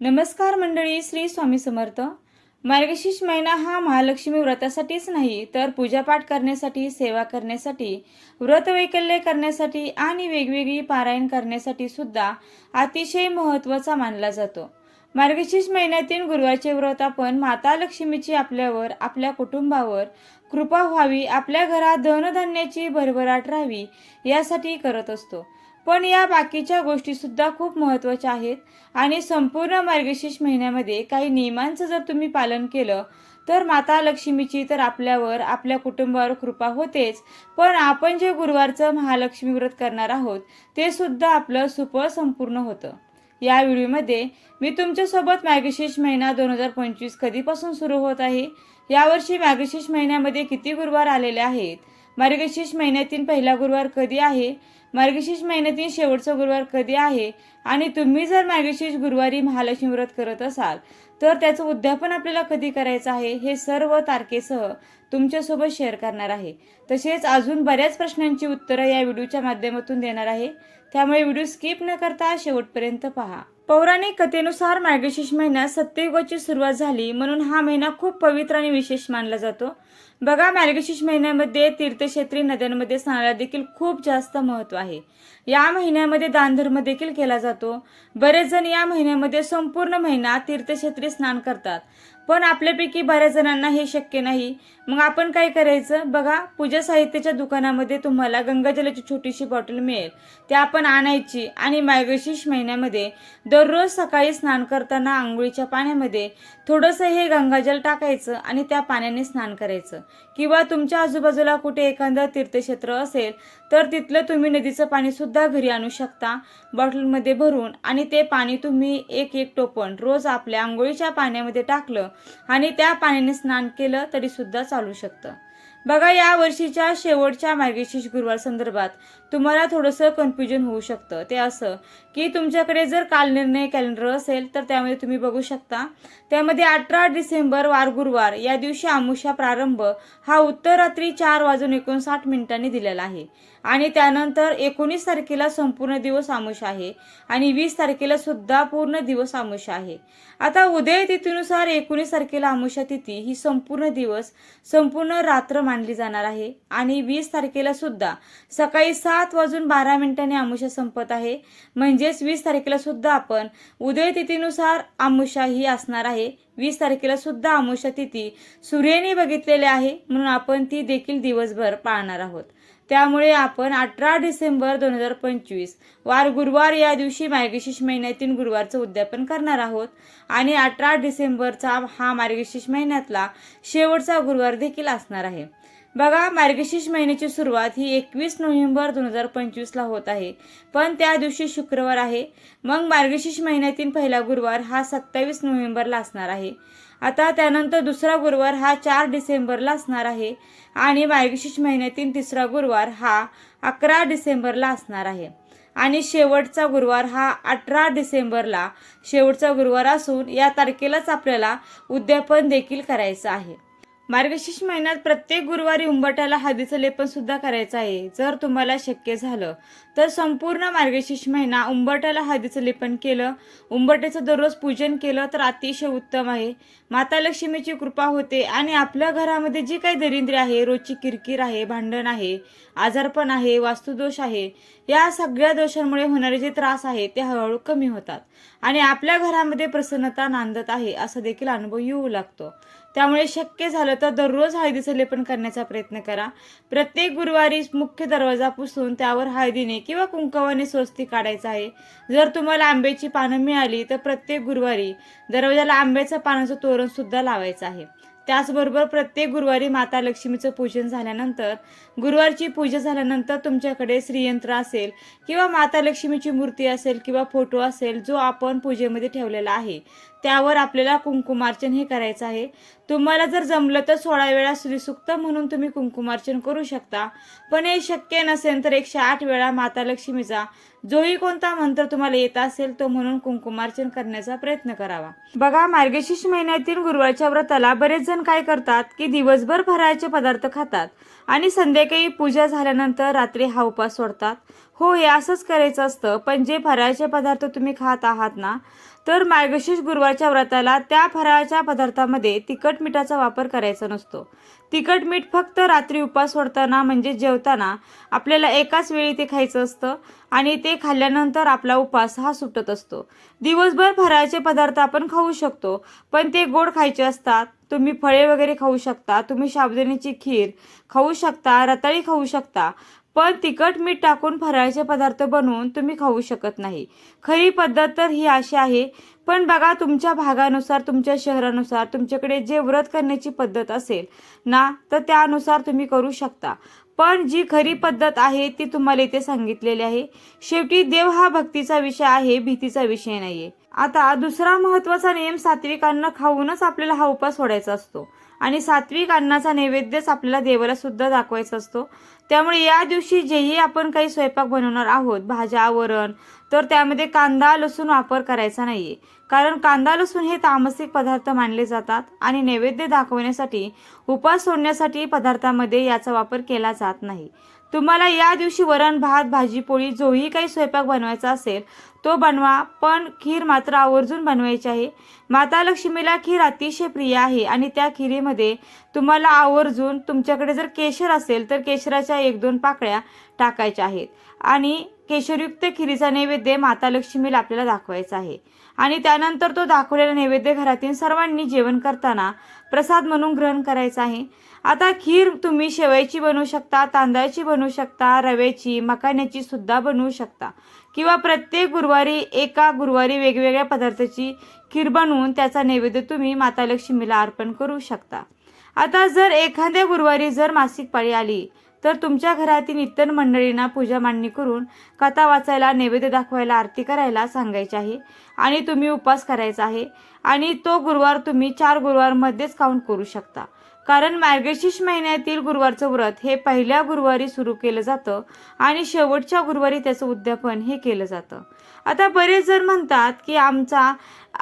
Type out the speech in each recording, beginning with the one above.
नमस्कार मंडळी श्री स्वामी समर्थ. मार्गशीर्ष महिना हा महालक्ष्मी व्रतासाठीच नाही तर पूजापाठ करण्यासाठी सेवा करण्यासाठी व्रतवैकल्य करण्यासाठी आणि वेगवेगळी पारायण करण्यासाठी सुद्धा अतिशय महत्त्वाचा मानला जातो. मार्गशीर्ष महिन्यातील गुरुवारचे व्रत आपण माता लक्ष्मीची आपल्यावर आपल्या कुटुंबावर कृपा व्हावी आपल्या घरात धनधान्याची भरभराट राहावी यासाठी करत असतो. पण या बाकीच्या गोष्टीसुद्धा खूप महत्त्वाच्या आहेत आणि संपूर्ण मार्गशीर्ष महिन्यामध्ये काही नियमांचं जर तुम्ही पालन केलं तर माता लक्ष्मीची तर आपल्यावर आपल्या कुटुंबावर कृपा होतेच. पण आपण जे गुरुवारचं महालक्ष्मी व्रत करणार आहोत ते सुद्धा आपलं सुफळ संपूर्ण होतं. या व्हिडिओमध्ये मी तुमच्यासोबत मार्गशीर्ष महिना दोन हजार पंचवीस कधीपासून सुरू होत आहे. यावर्षी मार्गशीर्ष महिन्यामध्ये किती गुरुवार आलेले आहेत? मार्गशीर्ष महिन्यातील पहिला गुरुवार कधी आहे? मार्गशीर्ष महिन्यातील शेवटचा गुरुवार कधी आहे? आणि तुम्ही जर मार्गशीर्ष गुरुवारी महालक्ष्मी व्रत करत असाल तर त्याचं उद्यापन आपल्याला कधी करायचं आहे? हे सर्व तारखेसह तुमच्यासोबत शेअर करणार आहे. तसेच अजून बऱ्याच प्रश्नांची उत्तरं या व्हिडिओच्या माध्यमातून देणार आहे. त्यामुळे व्हिडिओ स्किप न करता शेवटपर्यंत पहा. पौराणिक कथेनुसार मार्गशीर्ष महिन्यात सत्ययुगाची सुरुवात झाली म्हणून हा महिना खूप पवित्र आणि विशेष मानला जातो. बघा मार्गशीर्ष महिन्यामध्ये तीर्थक्षेत्री नद्यांमध्ये स्नानाला देखील खूप जास्त महत्त्व आहे. या महिन्यामध्ये दानधर्म देखील केला जातो. बरेच जण या महिन्यामध्ये संपूर्ण महिना तीर्थक्षेत्री स्नान करतात. पण आपल्यापैकी बऱ्याच जणांना हे शक्य नाही. मग आपण काय करायचं? बघा पूजा साहित्याच्या दुकानामध्ये तुम्हाला गंगाजलाची छोटीशी बॉटल मिळेल. ते आपण आणायची आणि मार्गशीर्ष महिन्यामध्ये दररोज सकाळी स्नान करताना आंघोळीच्या पाण्यामध्ये थोडंसं हे गंगाजल टाकायचं आणि त्या पाण्याने स्नान करायचं. किंवा तुमच्या आजूबाजूला कुठे एखादं तीर्थक्षेत्र असेल तर तिथलं तुम्ही नदीचं पाणीसुद्धा घरी आणू शकता. बॉटलमध्ये भरून आणि ते पाणी तुम्ही एक एक टोपण रोज आपल्या आंघोळीच्या पाण्यामध्ये टाकलं आणि त्या पाण्याने स्नान केलं तरीसुद्धा चालू शकतं. बघा या वर्षीच्या शेवटच्या मार्गशीर्ष गुरुवार संदर्भात तुम्हाला थोडंसं कन्फ्युजन होऊ शकतं. ते असं की तुमच्याकडे जर काल निर्णय कॅलेंडर असेल तर त्यामध्ये तुम्ही बघू शकता. त्यामध्ये अठरा डिसेंबर वार गुरुवार या दिवशी आमुषा प्रारंभ हा उत्तर रात्री चार वाजून एकोणसाठ मिनिटांनी दिलेला आहे. आणि त्यानंतर एकोणीस तारखेला संपूर्ण दिवस आमुष आहे आणि वीस तारखेला सुद्धा पूर्ण दिवस आमुष आहे. आता उदय तिथीनुसार एकोणीस तारखेला आमुषा तिथी ही संपूर्ण दिवस संपूर्ण रात्र मानली जाणार आहे. आणि वीस तारखेला सुद्धा सकाळी सात वाजून बारा मिनिटांनी आमुषा संपत आहे. म्हणजेच वीस तारखेला सुद्धा आपण उदय तिथीनुसार आमुषा ही असणार आहे. वीस तारखेला सुद्धा आमुषा तिथी सूर्याने बघितलेली आहे. म्हणून आपण ती देखील दिवसभर पाळणार आहोत. त्यामुळे आपण अठरा डिसेंबर दोन हजार पंचवीस वार गुरुवार या दिवशी मार्गशीर्ष महिन्यातील गुरुवारचं उद्यापन करणार आहोत. आणि अठरा डिसेंबरचा हा मार्गशीर्ष महिन्यातला शेवटचा गुरुवार देखील असणार आहे. बघा मार्गशीर्ष महिन्याची सुरुवात ही एकवीस नोव्हेंबर दोन हजार पंचवीसला होत आहे. पण त्या दिवशी शुक्रवार आहे. मग मार्गशीर्ष महिन्यातील पहिला गुरुवार हा सत्तावीस नोव्हेंबरला असणार आहे. आता त्यानंतर दुसरा गुरुवार हा चार डिसेंबरला असणार आहे आणि मार्गशीर्ष महिन्यातील तिसरा गुरुवार हा अकरा डिसेंबरला असणार आहे. आणि शेवटचा गुरुवार हा अठरा डिसेंबरला शेवटचा गुरुवार असून या तारखेलाच आपल्याला उद्यापन देखील करायचं आहे. मार्गशीर्ष महिन्यात प्रत्येक गुरुवारी उंबरठ्याला हळदीचं लेपन सुद्धा करायचं आहे. जर तुम्हाला शक्य झालं तर संपूर्ण मार्गशीर्ष महिना उंबरठ्याला हळदीचं लेपन केलं उंबरठ्याचं दररोज पूजन केलं तर अतिशय उत्तम आहे. माता लक्ष्मीची कृपा होते आणि आपल्या घरामध्ये जी काही दरिद्र्य आहे रोजची किरकिर आहे भांडण आहे आजारपण आहे वास्तुदोष आहे या सगळ्या दोषांमुळे होणारे जे त्रास आहे ते हळूहळू कमी होतात आणि आपल्या घरामध्ये प्रसन्नता नांदत आहे असा देखील अनुभव येऊ लागतो. त्यामुळे शक्य झालं तर दररोज हळदीचं लेपन करण्याचा प्रयत्न करा. प्रत्येक गुरुवारी मुख्य दरवाजा पुसून त्यावर हळदीने किंवा कुंकवाने स्वस्ती काढायचं आहे. जर तुम्हाला आंब्याची पानं मिळाली तर प्रत्येक गुरुवारी दरवाजाला आंब्याचं पानाचं तोरण सुद्धा लावायचं आहे. त्याचबरोबर प्रत्येक गुरुवारी माता लक्ष्मीचं पूजन झाल्यानंतर गुरुवारची पूजा झाल्यानंतर तुमच्याकडे श्रीयंत्र असेल किंवा माता लक्ष्मीची मूर्ती असेल किंवा फोटो असेल जो आपण पूजेमध्ये ठेवलेला आहे. त्यावर आपल्याला कुंकुमार्चन हे करायचं आहे. तुम्हाला जर जमलं तर सोळा वेळा श्रीसुक्त म्हणून तुम्ही कुंकुमार्चन करू शकता. पण हे शक्य नसेल तर एकशे आठ वेळा माता लक्ष्मीचा जोही कोणता मंत्र तुम्हाला येत असेल तो म्हणून कुंकुमार्चन करण्याचा प्रयत्न करावा. बघा मार्गशीर्ष महिन्यातील गुरुवारच्या व्रताला बरेच जण काय करतात की दिवसभर फराळाचे पदार्थ खातात आणि संध्याकाळी पूजा झाल्यानंतर रात्री हा उपास सोडतात. हो हे असंच करायचं असतं. पण जे फराळाचे पदार्थ तुम्ही खात आहात ना तर मार्गशीर्ष गुरुवारच्या व्रताला त्या फराळाच्या पदार्थामध्ये तिखट मिठाचा वापर करायचा नसतो. तिखट मीठ फक्त रात्री उपास सोडताना म्हणजे जेवताना आपल्याला एकाच वेळी ते खायचं असतं आणि ते खाल्ल्यानंतर आपला उपास हा सुटत असतो. दिवसभर फराळाचे पदार्थ आपण खाऊ शकतो पण ते गोड खायचे असतात. तुम्ही फळे वगैरे खाऊ शकता तुम्ही साबुदाण्याची खीर खाऊ शकता रताळी खाऊ शकता. पण तिखट मीठ टाकून फराळाचे पदार्थ बनवून तुम्ही खाऊ शकत नाही. खरी पद्धत तर ही अशी आहे पण बघा तुमच्या भागानुसार तुमच्या शहरानुसार तुमच्याकडे जे व्रत करण्याची पद्धत असेल ना तर त्यानुसार तुम्ही करू शकता. पण जी खरी पद्धत आहे ती तुम्हाला इथे सांगितलेली आहे. शेवटी देव हा भक्तीचा विषय आहे भीतीचा विषय नाहीये. आता दुसरा महत्त्वाचा नियम सात्विक अन्न खाऊनच आपल्याला हा उपास सोडायचा असतो. आणि सात्विक अन्नाचा नैवेद्यच आपल्याला देवाला सुद्धा दाखवायचा असतो. त्यामुळे या दिवशी जेही आपण काही स्वयंपाक बनवणार आहोत भाज्या वरण तर त्यामध्ये कांदा लसूण वापर करायचा नाहीये. कारण कांदा लसूण हे तामसिक पदार्थ मानले जातात आणि नैवेद्य दाखवण्यासाठी उपास सोडण्यासाठी पदार्थामध्ये याचा वापर केला जात नाही. तुम्हाला या दिवशी वरण भात भाजी पोळी जोही काही स्वयंपाक बनवायचा असेल तो बनवा पण खीर मात्र आवर्जून बनवायची आहे. माता लक्ष्मीला खीर अतिशय प्रिय आहे आणि त्या खिरीमध्ये तुम्हाला आवर्जून तुमच्याकडे जर केशर असेल तर केशराच्या एक दोन पाकळ्या टाकायच्या आहेत. आणि केशरयुक्त खिरीचा नैवेद्य माता लक्ष्मीला आपल्याला दाखवायचा आहे. आणि त्यानंतर तो दाखवलेला नैवेद्य घरातील सर्वांनी जेवण करताना प्रसाद म्हणून ग्रहण करायचा आहे. आता खीर तुम्ही शेवयाची बनवू शकता तांदळाची बनवू शकता रव्याची मकाण्याची सुद्धा बनवू शकता. किंवा प्रत्येक गुरुवारी एका गुरुवारी वेगवेगळ्या पदार्थाची खीर बनवून त्याचा नैवेद्य तुम्ही माता लक्ष्मीला अर्पण करू शकता. आता जर एखाद्या गुरुवारी जर मासिक पाळी आली तर तुमच्या घरातील इतर मंडळींना पूजा मांडणी करून कथा वाचायला नैवेद्य दाखवायला आरती करायला सांगायची आहे आणि तुम्ही उपवास करायचा आहे आणि तो गुरुवार तुम्ही चार गुरुवारमध्येच काउंट करू शकता. कारण मार्गशीर्ष महिन्यातील गुरुवारचं व्रत हे पहिल्या गुरुवारी सुरू केलं जातं आणि शेवटच्या गुरुवारी त्याचं उद्यापन हे केलं जातं. आता बरेच जण म्हणतात की आमचा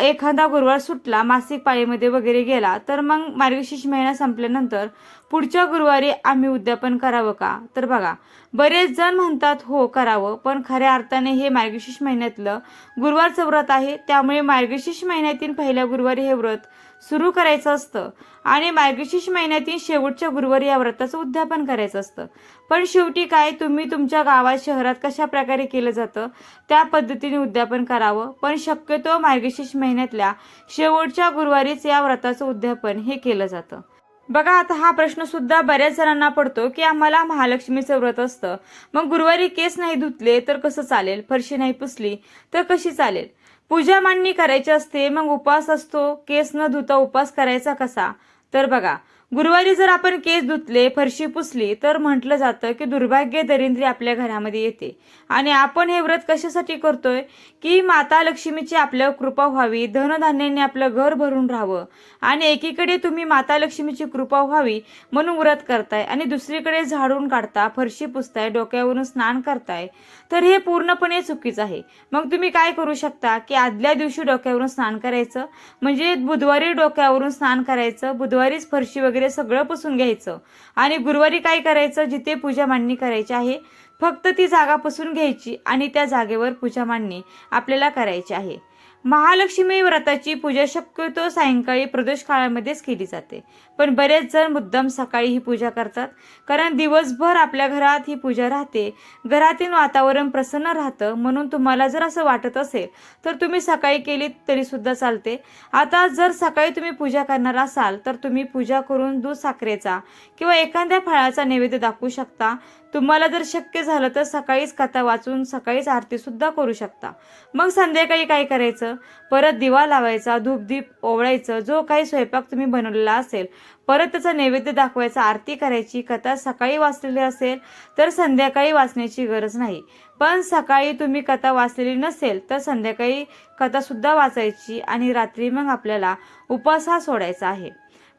एखादा गुरुवार सुटला मासिक पाळीमध्ये वगैरे गेला तर मग मार्गशीर्ष महिना संपल्यानंतर पुढच्या गुरुवारी आम्ही उद्यापन करावं का? तर बघा बरेच जण म्हणतात हो करावं पण खऱ्या अर्थाने हे मार्गशीर्ष महिन्यातलं गुरुवारचं व्रत आहे त्यामुळे मार्गशीर्ष महिन्यातील पहिल्या गुरुवारी हे व्रत सुरू करायचं असतं. आणि मार्गशीर्ष महिन्यातील शेवटच्या गुरुवारी या व्रताचं उद्यापन करायचं असतं. पण शेवटी काय? तुम्ही तुमच्या गावात शहरात कशा प्रकारे केलं जातं? त्या पद्धतीने उद्यापन करावं. पण शक्यतो मार्गशीर्ष महिन्यातल्या शेवटच्या गुरुवारीच या व्रताचं उद्यापन हे केलं जातं. बघा आता हा प्रश्न सुद्धा बऱ्याच जणांना पडतो की आम्हाला महालक्ष्मीचं व्रत असतं. मग गुरुवारी केस नाही धुतले तर कसं चालेल? फरशी नाही पुसली तर कशी चालेल? पूजा मांडणी करायची असते मग उपवास असतो. केस न धुता उपवास करायचा कसा? तर बघा गुरुवारी जर आपण केस धुतले फरशी पुसली तर म्हटलं जातं की दुर्भाग्य दरिंद्री आपल्या घरामध्ये येते. आणि आपण हे व्रत कशासाठी करतोय? की माता लक्ष्मीची आपल्यावर कृपा व्हावी धनधान्याने आपलं घर भरून राहावं. आणि एकीकडे तुम्ही माता लक्ष्मीची कृपा व्हावी म्हणून व्रत करताय आणि दुसरीकडे झाडून काढता फरशी पुसताय डोक्यावरून स्नान करताय. तर हे पूर्णपणे चुकीचं आहे. मग तुम्ही काय करू शकता की आदल्या दिवशी डोक्यावरून स्नान करायचं? म्हणजे बुधवारी डोक्यावरून स्नान करायचं बुधवारीच फरशी वगैरे सगळं पुसून घ्यायचं. आणि गुरुवारी काय करायचं? जिथे पूजा मांडणी करायची आहे फक्त ती जागा पुसून घ्यायची आणि त्या जागेवर पूजा मांडणी आपल्याला करायची आहे. महालक्ष्मी व्रताची पूजा शक्यतो सायंकाळी प्रदोष काळामध्येच केली जाते. पण बरेच जण मुद्दाम सकाळी ही पूजा करतात कारण दिवसभर आपल्या घरात ही पूजा राहते. घरातील वातावरण प्रसन्न राहतं म्हणून तुम्हाला जर असं वाटत असेल तर तुम्ही सकाळी केली तरीसुद्धा चालते. आता जर सकाळी तुम्ही पूजा करणार असाल तर तुम्ही पूजा करून दूध साखरेचा किंवा एखाद्या फळाचा नैवेद्य दाखवू शकता. तुम्हाला जर शक्य झालं तर सकाळीच कथा वाचून सकाळीच आरतीसुद्धा करू शकता. मग संध्याकाळी काय करायचं? परत दिवा लावायचा धूपदीप ओवळायचं जो काही स्वयंपाक तुम्ही बनवलेला असेल परत त्याचा नैवेद्य दाखवायचा आरती करायची कथा सकाळी वाचलेली असेल तर संध्याकाळी वाचण्याची गरज नाही. पण सकाळी तुम्ही कथा वाचलेली नसेल तर संध्याकाळी कथासुद्धा वाचायची आणि रात्री मग आपल्याला उपास हा सोडायचा आहे.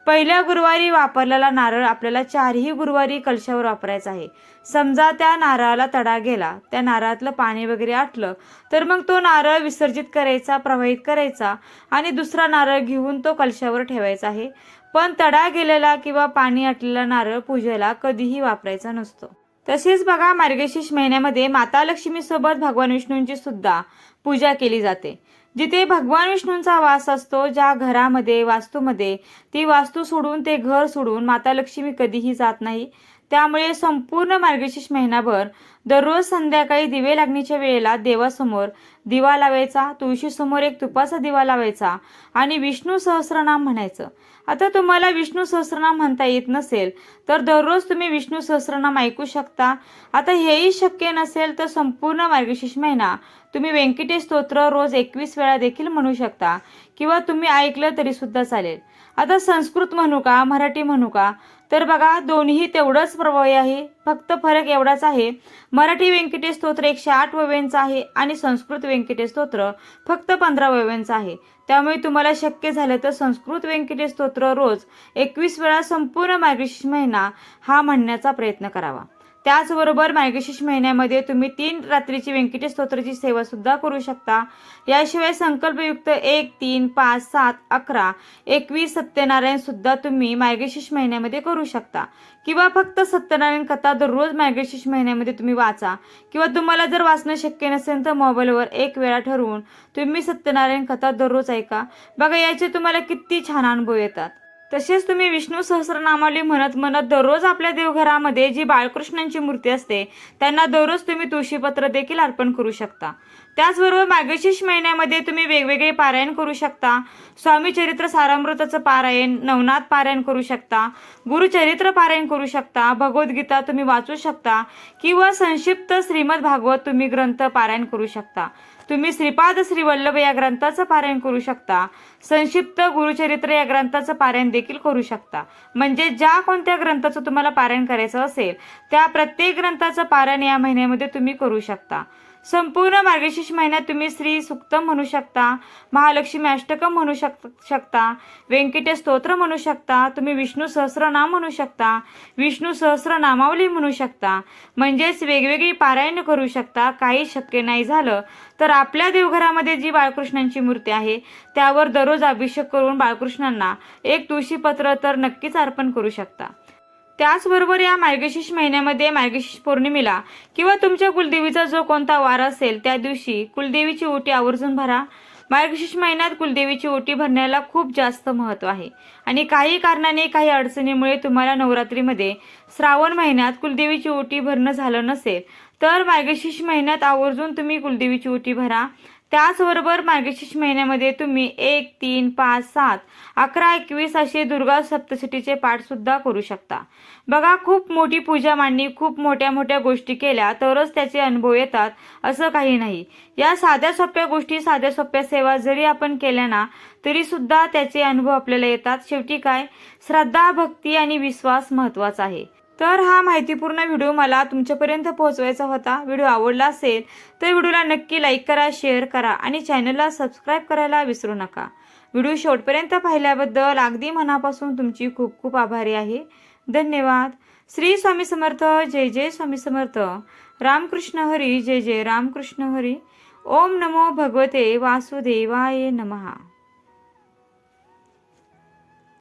पहिल्या गुरुवारी वापरलेला नारळ आपल्याला चारही गुरुवारी कलशावर वापरायचा आहे. समजा त्या नारळाला तडा गेला त्या नारळातलं पाणी वगैरे आटलं तर मग तो नारळ विसर्जित करायचा प्रवाहित करायचा आणि दुसरा नारळ घेऊन तो कलशावर ठेवायचा आहे. पण तडा गेलेला किंवा पाणी आटलेला नारळ पूजेला कधीही वापरायचा नसतो. तसेच बघा मार्गशीर्ष महिन्यामध्ये माता लक्ष्मीसोबत भगवान विष्णूंची सुद्धा पूजा केली जाते. जिथे भगवान विष्णूंचा वास असतो ज्या घरामध्ये वास्तूमध्ये ती वास्तू सोडून ते घर सोडून माता लक्ष्मी कधीही जात नाही. त्यामुळे संपूर्ण मार्गशीर्ष महिनाभर दररोज संध्याकाळी दिवे लागण्याच्या वेळेला देवासमोर दिवा लावायचा तुळशीसमोर एक तुपाचा दिवा लावायचा आणि विष्णू सहस्रनाम म्हणायचं. आता तुम्हाला विष्णू सहस्रनाम म्हणता येत नसेल तर दररोज तुम्ही विष्णू सहस्रनाम ऐकू शकता. आता हेही शक्य नसेल तर संपूर्ण मार्गशीर्ष महिना तुम्ही व्यंकटेश स्तोत्र रोज एकवीस वेळा देखील म्हणू शकता किंवा तुम्ही ऐकलं तरी सुद्धा चालेल. आता संस्कृत म्हणू का मराठी म्हणू का? तर बघा दोन्ही तेवढंच प्रभावी आहे. फक्त फरक एवढाच आहे. मराठी व्यंकटेश स्तोत्र एकशे आठ वव्यांचं आहे आणि संस्कृत व्यंकटेश स्तोत्र फक्त पंधरा वव्यांचं आहे. त्यामुळे तुम्हाला शक्य झालं तर संस्कृत व्यंकटेश स्तोत्र रोज एकवीस वेळा संपूर्ण मार्गशीर्ष महिना हा म्हणण्याचा प्रयत्न करावा. त्याचबरोबर मार्गशीर्ष महिन्यामध्ये तुम्ही तीन रात्रीची व्यंकटेश स्तोत्राची सेवा सुद्धा करू शकता. याशिवाय संकल्पयुक्त एक तीन पाच सात अकरा एकवीस सत्यनारायण सुद्धा तुम्ही मार्गशीर्ष महिन्यामध्ये करू शकता. किंवा फक्त सत्यनारायण कथा दररोज मार्गशीर्ष महिन्यामध्ये तुम्ही वाचा. किंवा तुम्हाला जर वाचणं शक्य नसेल तर मोबाईलवर एक वेळा ठरवून तुम्ही सत्यनारायण कथा दररोज ऐका. बघा याचे तुम्हाला किती छान अनुभव येतात. तसेच तुम्ही विष्णू सहस्रनामावली म्हणत म्हणत दररोज आपल्या देवघरामध्ये जी बाळकृष्णांची मूर्ती असते त्यांना दररोज तुम्ही तुळशीपत्र देखील अर्पण करू शकता. त्याचबरोबर मार्गशीर्ष महिन्यामध्ये तुम्ही वेगवेगळे पारायण करू शकता. स्वामी चरित्र सारामृताचं पारायण नवनाथ पारायण करू शकता. गुरुचरित्र पारायण करू शकता. भगवद्गीता तुम्ही वाचू शकता. किंवा संक्षिप्त श्रीमद भागवत तुम्ही ग्रंथ पारायण करू शकता. तुम्ही श्रीपाद श्री वल्लभ या ग्रंथाचं पारायण करू शकता. संक्षिप्त गुरुचरित्र या ग्रंथाचं पारायण देखील करू शकता. म्हणजे ज्या कोणत्या ग्रंथाचं तुम्हाला पारायण करायचं असेल त्या प्रत्येक ग्रंथाचं पारायण या महिन्यामध्ये तुम्ही करू शकता. संपूर्ण मार्गशीर्ष महिन्यात तुम्ही श्री सुक्तम म्हणू शकता महालक्ष्मी अष्टकम म्हणू शक शकता व्यंकटेश स्तोत्र म्हणू शकता तुम्ही विष्णू सहस्रनाम म्हणू शकता विष्णू सहस्रनामावली म्हणू शकता म्हणजेच वेगवेगळी पारायण करू शकता काही शक्य नाही झालं तर आपल्या देवघरामध्ये जी बाळकृष्णांची मूर्ती आहे त्यावर दररोज अभिषेक करून बाळकृष्णांना एक तुळशीपत्र तर नक्कीच अर्पण करू शकता. त्याचबरोबर या मार्गशीर्ष महिन्यामध्ये मार्गशीर्ष पौर्णिमेला किंवा तुमच्या कुलदेवीचा जो कोणता वार असेल त्या दिवशी कुलदेवीची ओटी आवर्जून भरा. मार्गशीर्ष महिन्यात कुलदेवीची ओटी भरण्याला खूप जास्त महत्त्व आहे. आणि काही कारणाने काही अडचणीमुळे तुम्हाला नवरात्रीमध्ये श्रावण महिन्यात कुलदेवीची ओटी भरणं झालं नसेल तर मार्गशीर्ष महिन्यात आवर्जून तुम्ही कुलदेवीची ओटी भरा. त्याचबरोबर मार्गशीर्ष महिन्यामध्ये तुम्ही एक तीन पाच सात अकरा एकवीस असे दुर्गा सप्तशतीचे पाठ सुद्धा करू शकता. बघा खूप मोठी पूजा मांडणी खूप मोठ्या मोठ्या गोष्टी केल्या तरच त्याचे अनुभव येतात असं काही नाही. या साध्या सोप्या गोष्टी साध्या सोप्या सेवा जरी आपण केल्या ना तरी सुद्धा त्याचे अनुभव आपल्याला येतात. शेवटी काय? श्रद्धा भक्ती आणि विश्वास महत्त्वाचा आहे. तर हा माहितीपूर्ण व्हिडिओ मला तुमच्यापर्यंत पोहोचवायचा होता. व्हिडिओ आवडला असेल तर व्हिडिओला नक्की लाईक करा शेअर करा आणि चॅनलला सबस्क्राईब करायला विसरू नका. व्हिडिओ शेवटपर्यंत पाहिल्याबद्दल अगदी मनापासून तुमची खूप खूप आभारी आहे. धन्यवाद. श्री स्वामी समर्थ जय जय स्वामी समर्थ. रामकृष्ण हरी जय जय रामकृष्ण हरी. ओम नमो भगवते वासुदेवाय नमहा.